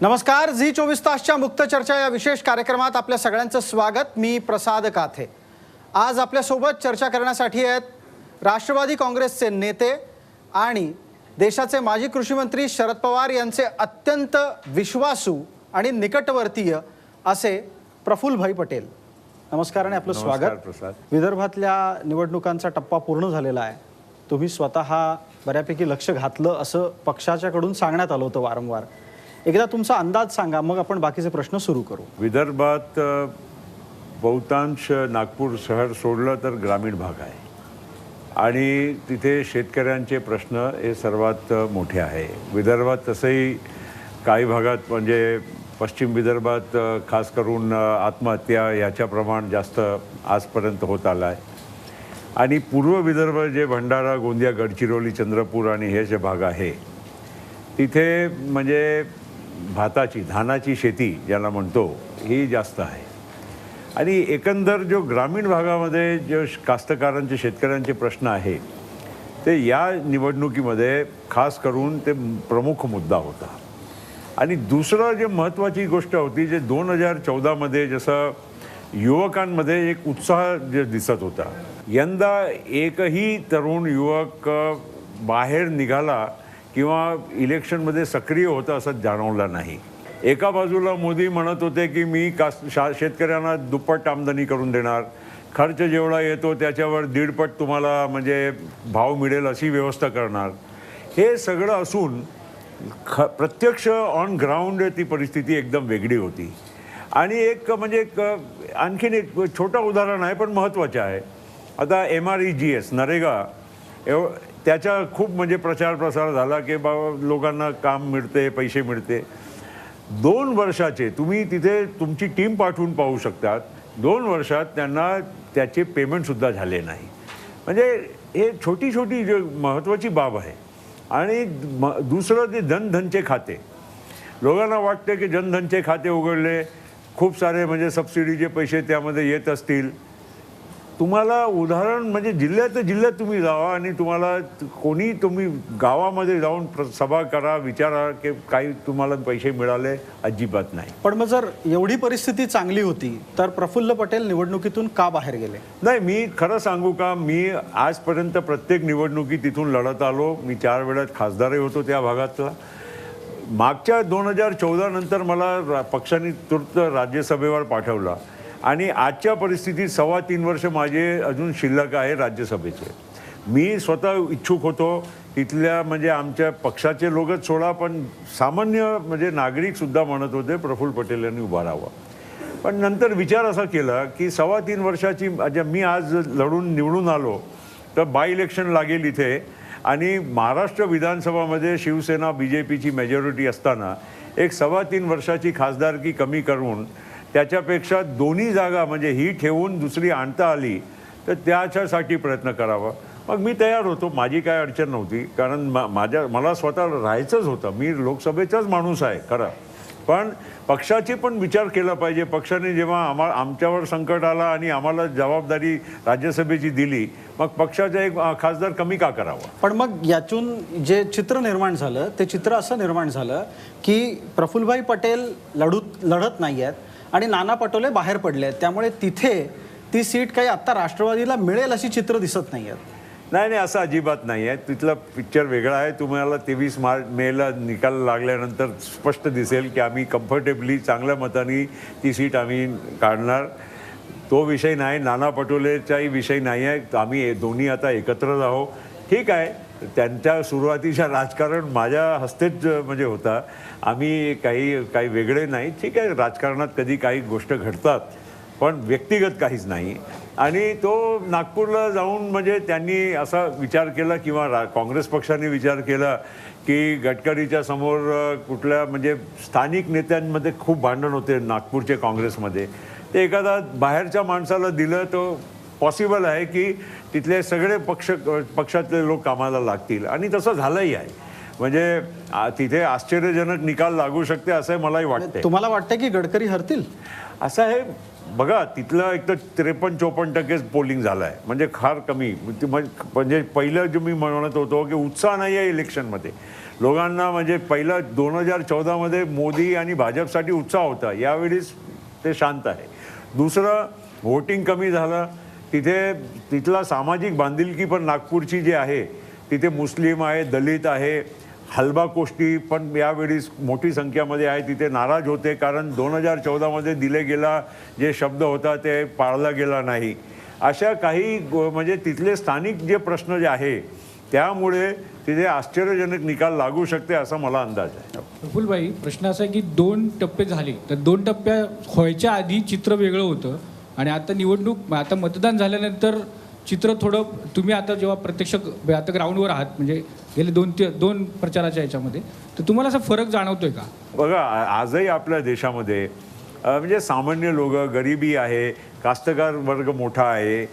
नमस्कार झी चोवीस तासच्या मुक्त चर्चा या विशेष कार्यक्रमात आपल्या सगळ्यांचं स्वागत. मी प्रसाद काथे. आज आपल्यासोबत चर्चा करण्यासाठी आहेत राष्ट्रवादी काँग्रेसचे नेते आणि देशाचे माजी कृषी मंत्री शरद पवार यांचे अत्यंत विश्वासू आणि निकटवर्तीय असे प्रफुल्लभाई पटेल. नमस्कार आणि आपलं स्वागत. प्रसाद. विदर्भातल्या निवडणुकांचा टप्पा पूर्ण झालेला आहे. तुम्ही स्वतः बऱ्यापैकी लक्ष घातलं असं पक्षाच्याकडून सांगण्यात आलं होतं वारंवार. एकदा तुमचा अंदाज सांगा मग आपण बाकीचे प्रश्न सुरू करू. विदर्भात बहुतांश नागपूर शहर सोडलं तर ग्रामीण भाग आहे. आणि तिथे शेतकऱ्यांचे प्रश्न हे सर्वात मोठे आहे. विदर्भात तसंही काही भागात म्हणजे पश्चिम विदर्भात खास करून आत्महत्या याच्या प्रमाण जास्त आजपर्यंत होत आलं आहे आणि पूर्व विदर्भ जे भंडारा गोंदिया गडचिरोली चंद्रपूर आणि हे जे भाग आहे तिथे म्हणजे भाताची धानाची शेती ज्याला म्हणतो ही जास्त आहे. आणि एकंदर जो ग्रामीण भागामध्ये जो श- कास्तकारांचे शेतकऱ्यांचे प्रश्न आहे ते या निवडणुकीमध्ये खास करून ते प्रमुख मुद्दा होता. आणि दुसरं जे महत्त्वाची गोष्ट होती जे दोन हजार चौदामध्ये जसं युवकांमध्ये एक उत्साह जे दिसत होता. यंदा एकही तरुण युवक बाहेर निघाला किंवा इलेक्शनमध्ये सक्रिय होतं असं जाणवलं नाही. एका बाजूला मोदी म्हणत होते की मी कास शा शेतकऱ्यांना दुप्पट आमदनी करून देणार. खर्च जेवढा येतो त्याच्यावर दीडपट तुम्हाला म्हणजे भाव मिळेल अशी व्यवस्था करणार. हे सगळं असून ख प्रत्यक्ष ऑन ग्राउंड ती परिस्थिती एकदम वेगळी होती. आणि एक म्हणजे एक आणखीन एक छोटं उदाहरण आहे पण महत्त्वाचं आहे. आता M R E G S NREGA एव त्याचा खूप म्हणजे प्रचार प्रसार झाला की बाबा लोकांना काम मिळते पैसे मिळते. दोन वर्षाचे तुम्ही तिथे तुमची टीम पाठवून पाहू शकतात. दोन वर्षात त्यांना त्याचे पेमेंटसुद्धा झाले नाही. म्हणजे हे छोटी छोटी जे महत्त्वाची बाब आहे. आणि म दुसरं ते जनधनचे खाते. लोकांना वाटते की जनधनचे खाते उघडले. खूप सारे म्हणजे सबसिडीचे पैसे त्यामध्ये येत असतील. तुम्हाला उदाहरण म्हणजे जिल्ह्यात जिल्ह्यात तुम्ही जावा आणि तुम्हाला कोणी तुम्ही गावामध्ये जाऊन सभा करा विचारा की काही तुम्हाला पैसे मिळाले अजिबात नाही. पण मग जर एवढी परिस्थिती चांगली होती तर प्रफुल्ल पटेल निवडणुकीतून का बाहेर गेले? नाही मी खरं सांगू का मी आजपर्यंत प्रत्येक निवडणुकी तिथून लढत आलो. मी चार वेळात खासदारही होतो त्या भागातला. मागच्या दोन हजार चौदा नंतर मला पक्षाने तूर्त राज्यसभेवर पाठवला. आणि आजच्या परिस्थितीत सव्वा तीन वर्ष माझे अजून शिल्लक आहे राज्यसभेचे. मी स्वतः इच्छुक होतो तिथल्या म्हणजे आमच्या पक्षाचे लोकच सोडा पण सामान्य म्हणजे नागरिकसुद्धा म्हणत होते प्रफुल्ल पटेल यांनी उभा राहावा. पण नंतर विचार असा केला की सव्वा तीन वर्षाची म्हणजे मी आज लढून निवडून आलो तर बाय इलेक्शन लागेल इथे. आणि महाराष्ट्र विधानसभामध्ये शिवसेना बी जे पीची मेजॉरिटी असताना एक सव्वा तीन वर्षाची खासदारकी कमी करून त्याच्यापेक्षा दोन्ही जागा म्हणजे ही ठेवून दुसरी आणता आली तर त्याच्यासाठी प्रयत्न करावा. मग मी तयार होतो. माझी काय अडचण नव्हती. कारण मा माझ्या मला स्वतः राहायचंच होतं. मी लोकसभेचाच माणूस आहे खरं. पण पक्षाची पण विचार केला पाहिजे. पक्षाने जेव्हा आम्हा आमच्यावर संकट आला आणि आम्हाला जबाबदारी राज्यसभेची दिली मग पक्षाचा एक खासदार कमी का करावा? पण मग यातून जे चित्र निर्माण झालं ते चित्र असं निर्माण झालं की प्रफुल्लभाई पटेल लढूत लढत नाही आहेत आणि नाना पटोले बाहेर पडले आहेत. त्यामुळे तिथे ती सीट काही आत्ता राष्ट्रवादीला मिळेल अशी चित्र दिसत नाही आहेत नाही नाही असं अजिबात नाही आहे तिथला पिक्चर वेगळा आहे. तुम्हाला तेवीस मार्च मेला निकाल लागल्यानंतर स्पष्ट दिसेल की आम्ही कम्फर्टेबली चांगल्या मताने ती सीट आम्ही काढणार. तो विषय नाही. नाना पटोलेचाही विषय नाही आहे आम्ही दोन्ही आता एकत्रच आहोत. ठीक आहे. त्यांच्या सुरुवातीच्या राजकारण माझ्या हस्तेच म्हणजे होता. आम्ही काही काही वेगळे नाही. ठीक आहे राजकारणात कधी काही गोष्ट घडतात पण व्यक्तिगत काहीच नाही. आणि तो नागपूरला जाऊन म्हणजे त्यांनी असा विचार केला किंवा रा काँग्रेस पक्षाने विचार केला की गडकरीच्या समोर कुठल्या म्हणजे स्थानिक नेत्यांमध्ये खूप भांडण होते नागपूरचे काँग्रेसमध्ये. ते एखादा बाहेरच्या माणसाला दिलं तो पॉसिबल आहे की तिथले सगळे पक्ष पक्षातले लोक कामाला लागतील. आणि तसं झालंही आहे. म्हणजे तिथे आश्चर्यजनक निकाल लागू शकते असं मलाही वाटतंय. तुम्हाला वाटतं की गडकरी हरतील? असं आहे बघा तिथलं एक तर त्रेपन्न चोपन्न टक्केच पोलिंग झालं आहे म्हणजे फार कमी. ते म्हण- म्हणजे पहिलं जे मी म्हणत होतो की उत्साह नाही आहे इलेक्शनमध्ये. लोकांना म्हणजे पहिलं दोन हजार चौदामध्ये मोदी आणि भाजपसाठी उत्साह होता. यावेळीस ते शांत आहे. दुसरं व्होटिंग कमी झालं. तिथे तिथला सामाजिक बांधिलकी पण नागपूरची जी आहे तिथे मुस्लिम आहे दलित आहे हलबा कोष्टी पण यावेळी मोठी संख्यामध्ये आहे. तिथे नाराज होते कारण दोन हजार चौदामध्ये दिले गेला जे शब्द होता ते पाळला गेला नाही. अशा काही गो- म्हणजे तिथले स्थानिक जे प्रश्न जे आहे त्यामुळे तिथे आश्चर्यजनक निकाल लागू शकते असा मला अंदाज आहे. प्रफुलबाई प्रश्न असा आहे की दोन टप्पे झाले. तर दोन टप्प्या व्हायच्या आधी चित्र वेगळं होतं. आणि आता निवडणूक आता मतदान झाल्यानंतर चित्र थोडं तुम्ही आता जेव्हा प्रत्यक्ष आता ग्राउंडवर आहात म्हणजे गेले दोन ते दोन प्रचाराच्या याच्यामध्ये तर तुम्हाला असा फरक जाणवतोय का? बघा आजही आपल्या देशामध्ये म्हणजे सामान्य लोक गरिबी आहे कास्तकार वर्ग मोठा आहे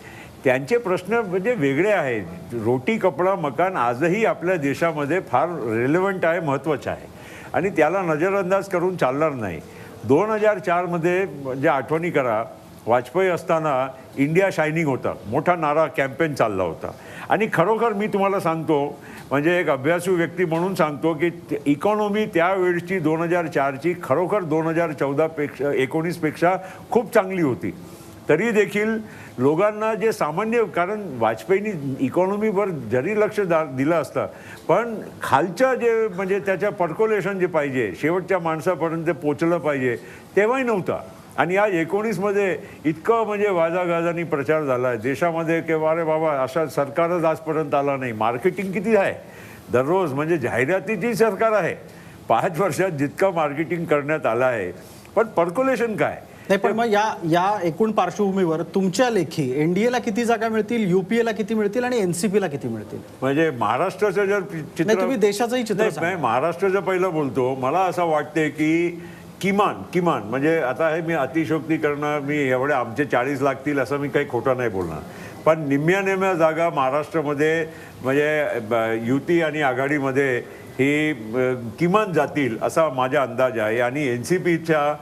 त्यांचे प्रश्न म्हणजे वेगळे आहेत. रोटी कपडा मकान आजही आपल्या देशामध्ये फार रेलेवंट आहे महत्त्वाचं आहे. आणि त्याला नजरअंदाज करून चालणार नाही. दोन हजार चारमध्ये म्हणजे आठवणी करा वाजपेयी असताना इंडिया शायनिंग होता. मोठा नारा कॅम्पेन चालला होता. आणि खरोखर मी तुम्हाला सांगतो म्हणजे एक अभ्यासू व्यक्ती म्हणून सांगतो की इकॉनॉमी त्यावेळची दोन हजार चारची खरोखर दोन हजार चौदापेक्षा एकोणीसपेक्षा खूप चांगली होती. तरी देखील लोकांना जे सामान्य कारण वाजपेयींनी इकॉनॉमीवर जरी लक्ष दा दिलं असतं पण खालच्या जे म्हणजे त्याच्या पर्कोलेशन जे पाहिजे शेवटच्या माणसापर्यंत पोचलं पाहिजे तेव्हाही नव्हतं. आणि या एकोणीसमध्ये इतकं म्हणजे वाजागाजानी प्रचार झाला आहे देशामध्ये की अरे बाबा अशा सरकारच आजपर्यंत आला नाही. मार्केटिंग किती आहे? दररोज म्हणजे जाहिरातीची सरकार आहे पाच वर्षात जितकं मार्केटिंग करण्यात आलं आहे. पण पर्क्युलेशन काय? नाही पण मग या या एकूण पार्श्वभूमीवर तुमच्या लेखी एनडीएला किती जागा मिळतील युपीएला किती मिळतील आणि एनसीपीला किती मिळतील? म्हणजे महाराष्ट्राचं जर चित्र तुम्ही देशाचंही चित्र महाराष्ट्राचं पहिलं बोलतो. मला असं वाटते की किमान किमान. म्हणजे आता हे मी अतिशोक्ती करणं मी एवढे आमचे चाळीस लागतील असं मी काही खोटं नाही बोलणार. पण निम्म्या निम्म्या जागा महाराष्ट्रामध्ये म्हणजे ब- युती आणि आघाडीमध्ये ही किमान जातील असा माझा अंदाज आहे. आणि एन सी पीच्या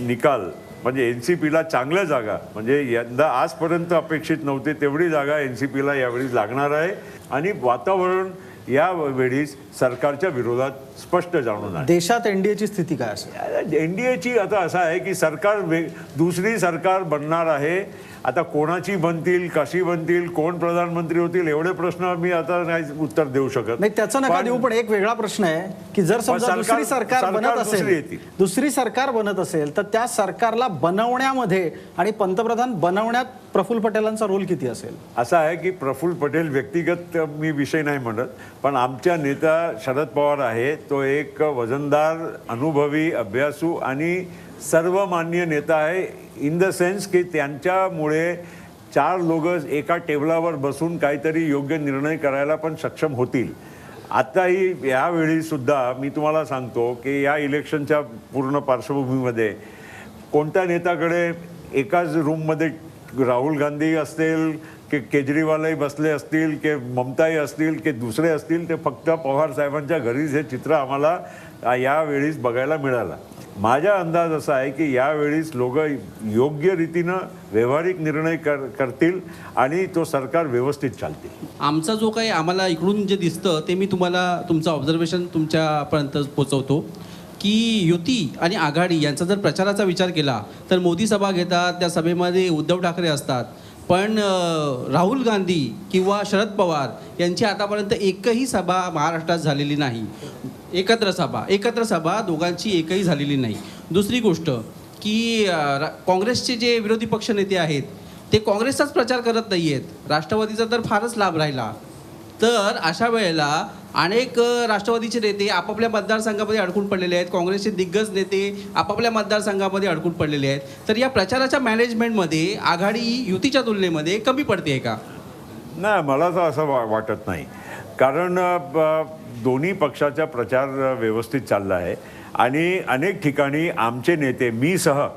निकाल म्हणजे एन सी पीला चांगल्या जागा म्हणजे यंदा आजपर्यंत अपेक्षित नव्हते तेवढी जागा एन सी पीला यावेळी लागणार आहे. आणि वातावरण या वेळीस सरकारच्या विरोधात स्पष्ट जाणून आहे देशात एनडीएची स्थिती काय असेल? एन डी एची आता असं आहे की सरकार दुसरी सरकार बनणार आहे आता कोणाची बनतील कशी बनतील कोण प्रधानमंत्री होतील एवढे प्रश्न मी आता नाही उत्तर देऊ शकत नाही त्याचं नका देऊ पण एक वेगळा प्रश्न आहे की जर समजा दुसरी सरकार बनत असेल. दुसरी सरकार बनत असेल तर त्या सरकारला बनवण्यामध्ये आणि पंतप्रधान बनवण्यात प्रफुल्ल पटेलांचा रोल किती असेल असं आहे की प्रफुल्ल पटेल व्यक्तिगत मी विषय नाही म्हणत पण आमच्या नेता शरद पवार आहे तो एक वजनदार अनुभवी अभ्यासू आणि सर्वमान्य नेता आहे. इन द सेन्स की त्यांच्यामुळे चार लोक एका टेबलावर बसून काहीतरी योग्य निर्णय करायला पण सक्षम होतील. आत्ताही यावेळीसुद्धा मी तुम्हाला सांगतो की या इलेक्शनच्या पूर्ण पार्श्वभूमीमध्ये कोणत्या नेत्याकडे एकाच रूममध्ये राहुल गांधी असतील की केजरीवालही बसले असतील की ममताई असतील की दुसरे असतील ते फक्त पवार साहेबांच्या घरीच हे चित्र आम्हाला यावेळीच यावेळीस बघायला मिळालं. माझा अंदाज असा आहे की यावेळीस लोक योग्य रीतीनं व्यावहारिक निर्णय कर करतील आणि तो सरकार व्यवस्थित चालतील. आमचा जो काही आम्हाला इकडून जे दिसतं ते मी तुम्हाला तुमचं ऑब्झर्वेशन तुमच्यापर्यंत पोचवतो की युती आणि आघाडी यांचा जर प्रचाराचा विचार केला तर मोदी सभा घेतात त्या सभेमध्ये उद्धव ठाकरे असतात पण राहुल गांधी किंवा शरद पवार यांची आतापर्यंत एकही सभा महाराष्ट्रात झालेली नाही. एकत्र सभा एकत्र सभा दोघांची एकही झालेली नाही. दुसरी गोष्ट की रा- काँग्रेसचे जे विरोधी पक्ष नेते आहेत ते काँग्रेसचाच प्रचार करत नाही आहेत राष्ट्रवादीचा तर फारच लाभ राहिला. तर अशा वेळेला अनेक राष्ट्रवादीचे नेते आपापल्या मतदारसंघामध्ये अडकून पडलेले आहेत. काँग्रेसचे दिग्गज नेते आपापल्या मतदारसंघामध्ये अडकून पडलेले आहेत. तर या प्रचाराच्या मॅनेजमेंटमध्ये आघाडी युतीच्या तुलनेमध्ये कमी पडते का? नाही मला तर असं वा वाटत नाही. कारण ब- दोन्ही पक्षाचा प्रचार व्यवस्थित चालला आहे. आणि अनेक ठिकाणी आमचे नेते मी सह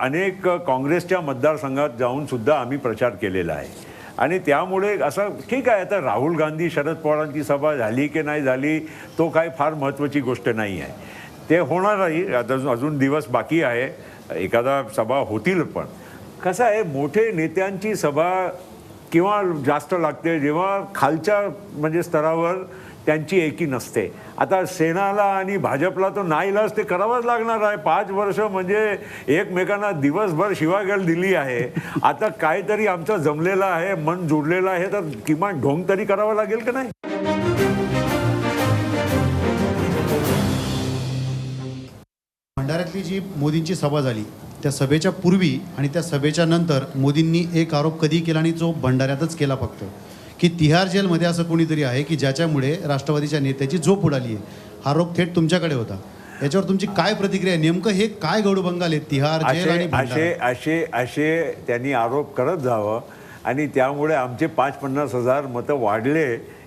अनेक काँग्रेसच्या मतदारसंघात जाऊन सुद्धा आम्ही प्रचार केलेला आहे. आणि त्यामुळे असं ठीक आहे आता राहुल गांधी शरद पवारांची सभा झाली की नाही झाली तो काय फार महत्त्वाची गोष्ट नाही आहे. ते होणार नाही अजून- अजून दिवस बाकी आहे एखादा सभा होतील पण. कसं आहे मोठे नेत्यांची सभा किंवा जास्त लागते जेव्हा खालच्या म्हणजे स्तरावर त्यांची एकी नसते. आता सेनाला आणि भाजपला तर नाईलाज ते करावंच लागणार आहे. पाच वर्ष म्हणजे एकमेकांना दिवसभर शिवागल दिली आहे. आता काहीतरी आमचं जमलेलं आहे मन जुडलेलं आहे तर किमान ढोंग तरी करावं लागेल का नाही? भंडाऱ्यातली जी मोदींची सभा झाली त्या सभेच्या पूर्वी आणि त्या सभेच्या नंतर मोदींनी एक आरोप कधी केला आणि जो भंडाऱ्यातच केला फक्त. की तिहार जेलमध्ये असं कोणीतरी आहे की ज्याच्यामुळे राष्ट्रवादीच्या नेत्याची झोप उडाली आहे. हा आरोप थेट तुमच्याकडे होता. याच्यावर तुमची काय प्रतिक्रिया आहे? नेमकं हे काय गौडबंगाल आहे तिहार जेल आणि असे भंडारा? असे असे असे त्यांनी आरोप करत जावं आणि त्यामुळे आमचे पाच पन्नास हजार मतं वाढले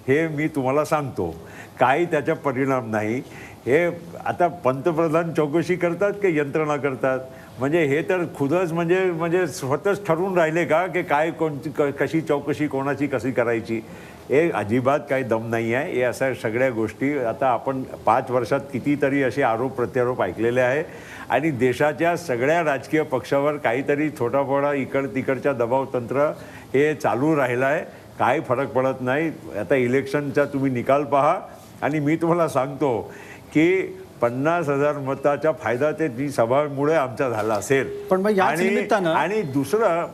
हे मी तुम्हाला सांगतो. काही त्याचा परिणाम नाही. हे आता पंतप्रधान चौकशी करतात की यंत्रणा करतात? म्हणजे हे तर खुदच म्हणजे म्हणजे स्वतःच ठरवून राहिले का की काय कोणती क- कशी चौकशी कोणाची कशी करायची? हे अजिबात काही दम नाही आहे. हे अशा सगळ्या गोष्टी आता आपण पाच वर्षात कितीतरी असे आरोप प्रत्यारोप ऐकलेले आहे. आणि देशाच्या सगळ्या राजकीय पक्षावर काहीतरी छोटा इकड तिकडच्या दबाव तंत्र हे चालू राहिलं आहे. काय फरक पडत नाही. आता इलेक्शनचा तुम्ही निकाल पहा. आणि मी तुम्हाला सांगतो की पन्नास हजार मताचा फायदा ते ती सभामुळे आमचा झाला असेल. पण मग याच आणि- निमित्तानं- आणि दुसरं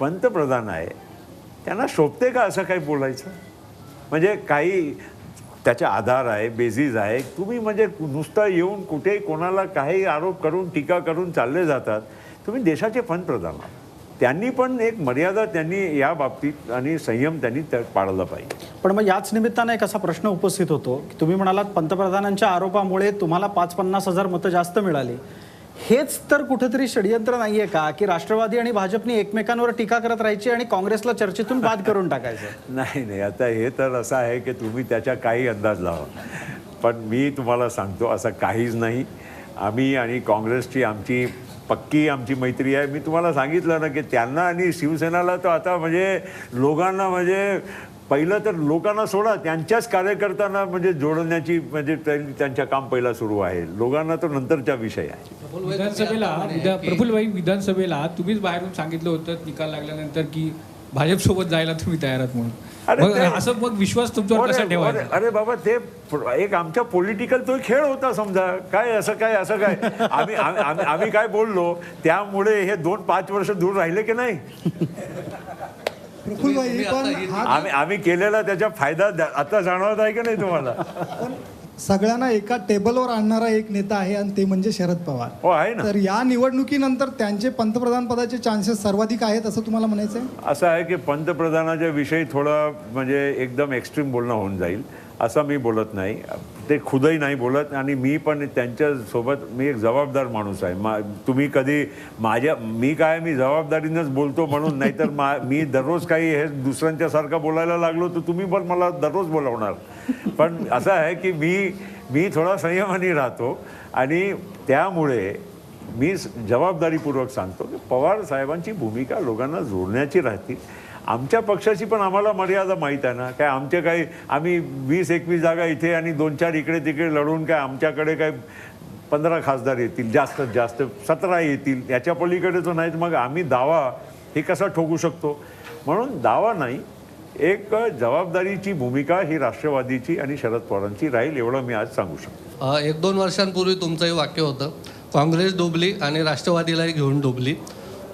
पंतप्रधान आहे त्यांना शोभते का असं काही बोलायचं? म्हणजे काही त्याचा आधार आहे बेसिस आहे. तुम्ही म्हणजे नुसतं येऊन कुठेही कोणाला काही आरोप करून टीका करून चालले जातात. तुम्ही देशाचे पंतप्रधान आहात. त्यांनी पण एक मर्यादा त्यांनी या बाबतीत आणि संयम त्यांनी त्या- पाळला पाहिजे. पण मग याच निमित्तानं एक असा प्रश्न उपस्थित होतो की तुम्ही म्हणालात पंतप्रधानांच्या आरोपामुळे तुम्हाला पाच पन्नास हजार मतं जास्त मिळाली. हेच तर कुठेतरी षडयंत्र नाहीये का की राष्ट्रवादी आणि भाजपनी एकमेकांवर टीका करत राहायची आणि काँग्रेसला चर्चेतून बाद करून टाकायचं? नाही नाही आता हे तर असं आहे की तुम्ही त्याच्या काही अंदाज लावा. पण मी तुम्हाला सांगतो असं काहीच नाही. आम्ही आणि काँग्रेसची आमची पक्की आमची मैत्री आहे. मी तुम्हाला सांगितलं ना की त्यांना आणि शिवसेनाला तर आता म्हणजे लोकांना म्हणजे पहिलं तर लोकांना सोडा त्यांच्याच कार्यकर्त्यांना म्हणजे जोडण्याची म्हणजे त्यां- त्यांच्या काम पहिला सुरू आहे. लोकांना तो नंतरचा विषय आहे. विधानसभेला विधा प्रफुल्लभाई विधानसभेला तुम्हीच बाहेरून सांगितलं होतं निकाल लागल्यानंतर की भाजपसोबत जायला तुम्ही तयार आहात म्हणून. मग ते- असं मग विश्वास तुमच्यावर कसा अरे ठेवायचा? अरे- अरे बाबा ते एक आमच्या पॉलिटिकल तो खेळ होता समजा. काय असं काय असं काय? आम्ही आम्ही- आम्ही आम्ही काय बोललो? त्यामुळे हे दोन पाच वर्ष दूर राहिले की नाही? पण हा आम्ही आम्ही केलेला त्याचा फायदा द- आता जाणवत आहे की नाही तुम्हाला? पण सगळ्यांना एका टेबलवर आणणारा एक नेता आहे आणि ते म्हणजे शरद पवार. हो आहे ना. तर या निवडणुकीनंतर त्यांचे पंतप्रधान पदाचे चान्सेस सर्वाधिक आहेत असं तुम्हाला म्हणायचं आहे? असं आहे की पंतप्रधानाच्या विषयी थोडं म्हणजे एकदम एक्स्ट्रीम बोलणं होऊन जाईल असं मी बोलत नाही. ते खुदही नाही बोलत आणि मी पण त्यांच्यासोबत मी एक जबाबदार माणूस आहे. मा तुम्ही कधी माझ्या मी काय मी जबाबदारीनंच बोलतो म्हणून नाहीतर मा मी दररोज काही हे दुसऱ्यांच्यासारखं बोलायला लागलो तर तुम्ही पण मला दररोज बोलावणार. पण असं आहे की मी मी थोडा संयमाने राहतो आणि त्यामुळे मी जबाबदारीपूर्वक सांगतो की पवार साहेबांची भूमिका लोकांना जोडण्याची राहते आमच्या पक्षाची पण आम्हाला मर्यादा माहीत आहे ना. काय आमचे काही आम्ही वीस एकवीस जागा इथे आणि दोन चार इकडे तिकडे लढून काय आमच्याकडे काय पंधरा खासदार येतील जास्तीत जास्त सतरा येतील याच्या पलीकडे तर नाहीत. मग आम्ही दावा हे कसा ठोकू शकतो? म्हणून दावा नाही एक जबाबदारीची भूमिका ही राष्ट्रवादीची आणि शरद पवारांची राहील एवढं मी आज सांगू शकतो. एक दोन वर्षांपूर्वी तुमचंही वाक्य होतं काँग्रेस डुबली आणि राष्ट्रवादीलाही घेऊन डुबली.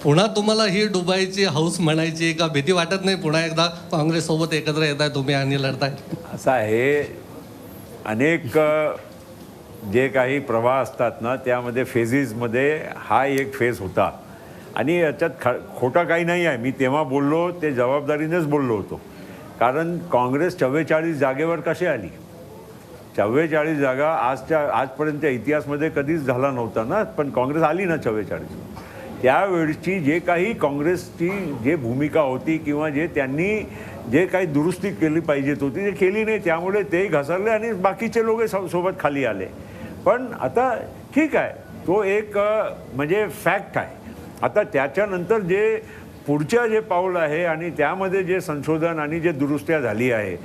पुन्हा तुम्हाला ही डुबायची हौस म्हणायची का भीती वाटत नाही पुन्हा एकदा काँग्रेससोबत एकत्र येत आहे तुम्ही आणि लढताय? असं आहे अनेक जे काही प्रवाह असतात ना त्यामध्ये फेजेसमध्ये हा एक फेज होता. आणि याच्यात ख खोटा काही नाही आहे. मी तेव्हा बोललो ते जबाबदारीनेच बोललो होतो. कारण काँग्रेस चव्वेचाळीस जागेवर कशी आली? चव्वेचाळीस जागा आजच्या आजपर्यंतच्या इतिहासमध्ये कधीच झाला नव्हता ना पण काँग्रेस आली ना चव्वेचाळीस. त्यावेळची जे काही काँग्रेसची जे भूमिका होती किंवा जे त्यांनी जे काही दुरुस्ती केली पाहिजेत होती ते केली नाही. त्यामुळे ते घसरले आणि बाकीचे लोक सोबत खाली आले. पण आता ठीक आहे. तो एक म्हणजे फॅक्ट आहे. आता त्याच्यानंतर जे पुढच्या जे पाऊल आहे आणि त्यामध्ये जे संशोधन आणि जे दुरुस्त्या झाली आहे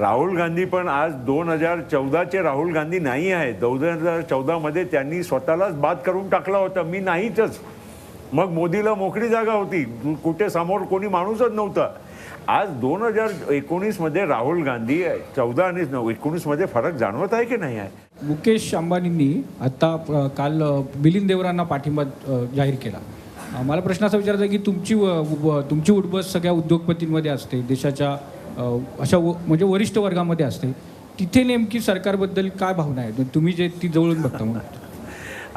राहुल गांधी पण आज दोन हजार चौदाचे राहुल गांधी नाही आहेत. दोन हजार चौदामध्ये त्यांनी स्वतःलाच बाद करून टाकलं होतं. मी नाहीच मग मोदीला मोकळी जागा होती. कुठे समोर कोणी माणूसच नव्हता. आज दोन हजार एकोणीसमध्ये राहुल गांधी चौदा आणि एकोणीसमध्ये फरक जाणवत आहे की नाही आहे? मुकेश अंबानींनी आता काल अ, मिलिंद देवरांना पाठिंबा जाहीर केला. मला प्रश्न असा विचारायचा की तुमची तुमची उठबस सगळ्या उद्योगपतींमध्ये असते देशाच्या अशा व- म्हणजे वरिष्ठ वर्गामध्ये असते तिथे नेमकी सरकारबद्दल काय भावना आहे म्हणजे तुम्ही जे ती जवळून बघता म्हणून.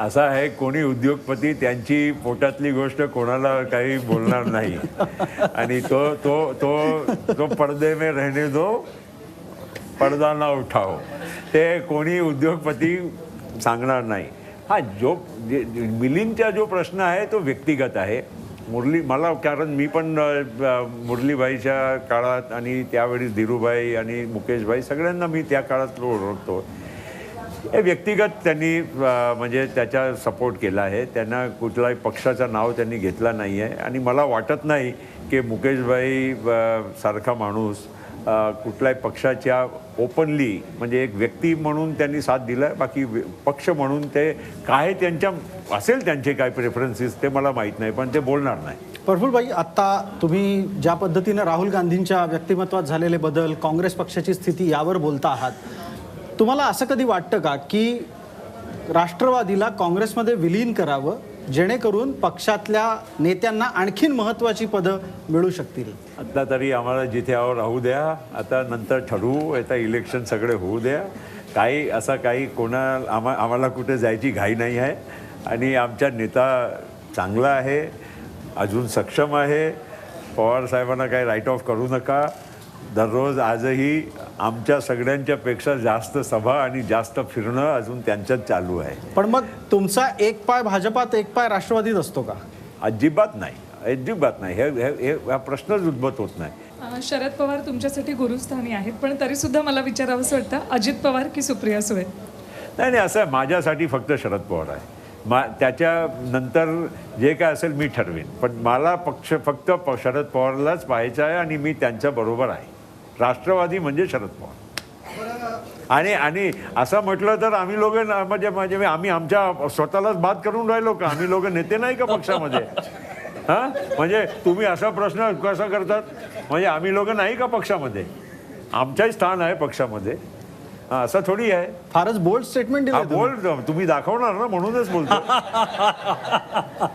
असा आहे कोणी उद्योगपती त्यांची पोटातली गोष्ट कोणाला काही बोलणार नाही. आणि तो तो तो तो पडदे में रहने दो पडदा ना उठाओ. ते कोणी उद्योगपती सांगणार नाही. हा जो जे- मिलिंदचा जो प्रश्न आहे तो व्यक्तिगत आहे. मुरली मला कारण मी पण मुरलीभाईच्या मुरलीबाईच्या काळात आणि त्यावेळी धीरूभाई आणि मुकेशभाई सगळ्यांना मी त्या काळात ओळखतो. हे व्यक्तिगत त्यांनी म्हणजे त्याचा सपोर्ट केला आहे. त्यांना कुठलाही पक्षाचं नाव त्यांनी घेतला नाही आहे आणि मला वाटत नाही की मुकेशभाई सारखा माणूस कुठल्याही पक्षाच्या ओपनली म्हणजे एक व्यक्ती म्हणून त्यांनी साथ दिला बाकी पक्ष म्हणून ते काय त्यांच्या असेल त्यांचे काय प्रेफरन्सेस ते मला माहीत नाही पण ते बोलणार नाही. प्रफुलबाई आत्ता तुम्ही ज्या पद्धतीनं राहुल गांधींच्या व्यक्तिमत्वात झालेले बदल काँग्रेस पक्षाची स्थिती यावर बोलता आहात तुम्हाला असं कधी वाटतं का की राष्ट्रवादीला काँग्रेसमध्ये विलीन करावं जेणेकरून पक्षातल्या नेत्यांना आणखीन महत्त्वाची पदं मिळू शकतील. आता तरी आम्हाला जिथे आहो राहू द्या. आता नंतर ठरवू. आता इलेक्शन सगळे होऊ द्या. काही असा काही कोणा आम्हा आम्हाला कुठे जायची घाई नाही आहे. आणि आमचा नेता चांगला आहे. अजून सक्षम आहे. पवार साहेबांना काही राईट ऑफ करू नका. दररोज आजही आमच्या सगळ्यांच्या पेक्षा जास्त सभा आणि जास्त फिरणं अजून त्यांच्यात चालू आहे. पण मग तुमचा एक पाय भाजपात एक पाय राष्ट्रवादीत असतो का? अजिबात नाही. अजिबात नाही. हे हे- प्रश्नच उद्भत होत नाही. शरद पवार तुमच्यासाठी गुरुस्थानी आहेत पण तरी सुद्धा मला विचारावंसं वाटतं अजित पवार की सुप्रिया सुळे? नाही नाही असं आहे, माझ्यासाठी फक्त शरद पवार आहे. मा त्याच्यानंतर जे काय असेल मी ठरवीन. पण मला पक्ष फक्त प शरद पवारलाच पाहायचं आहे आणि मी त्यांच्या बरोबर आहे. राष्ट्रवादी म्हणजे शरद पवार. आणि आणि असं म्हटलं तर आम्ही लोक म्हणजे म्हणजे आम्ही आमच्या स्वतःलाच बात करून राहिलो का? आम्ही लोक नेते नाही का पक्षामध्ये? हां? म्हणजे तुम्ही असा प्रश्न कसा करतात? म्हणजे आम्ही लोक नाही का पक्षामध्ये? आमच्याही स्थान आहे पक्षामध्ये. असं थोडी आहे. फारच बोल्ड स्टेटमेंट दिलं बोल तुम्ही. दाखवणार ना म्हणूनच बोलतो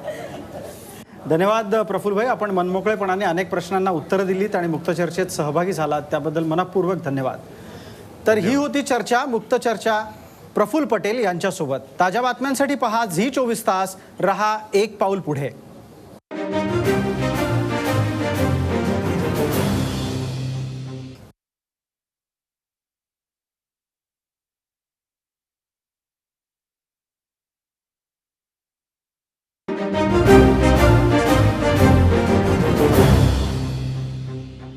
धन्यवाद प्रफुल्लभाई आपण मनमोकळेपणाने अनेक प्रश्नांना उत्तरं दिलीत आणि मुक्त चर्चेत सहभागी झालात. त्याबद्दल मनपूर्वक धन्यवाद. तर ही होती चर्चा मुक्त चर्चा. प्रफुल्ल पटेल यांच्यासोबत. ताज्या बातम्यांसाठी पहा झी चोवीस तास. रहा एक पाऊल पुढे.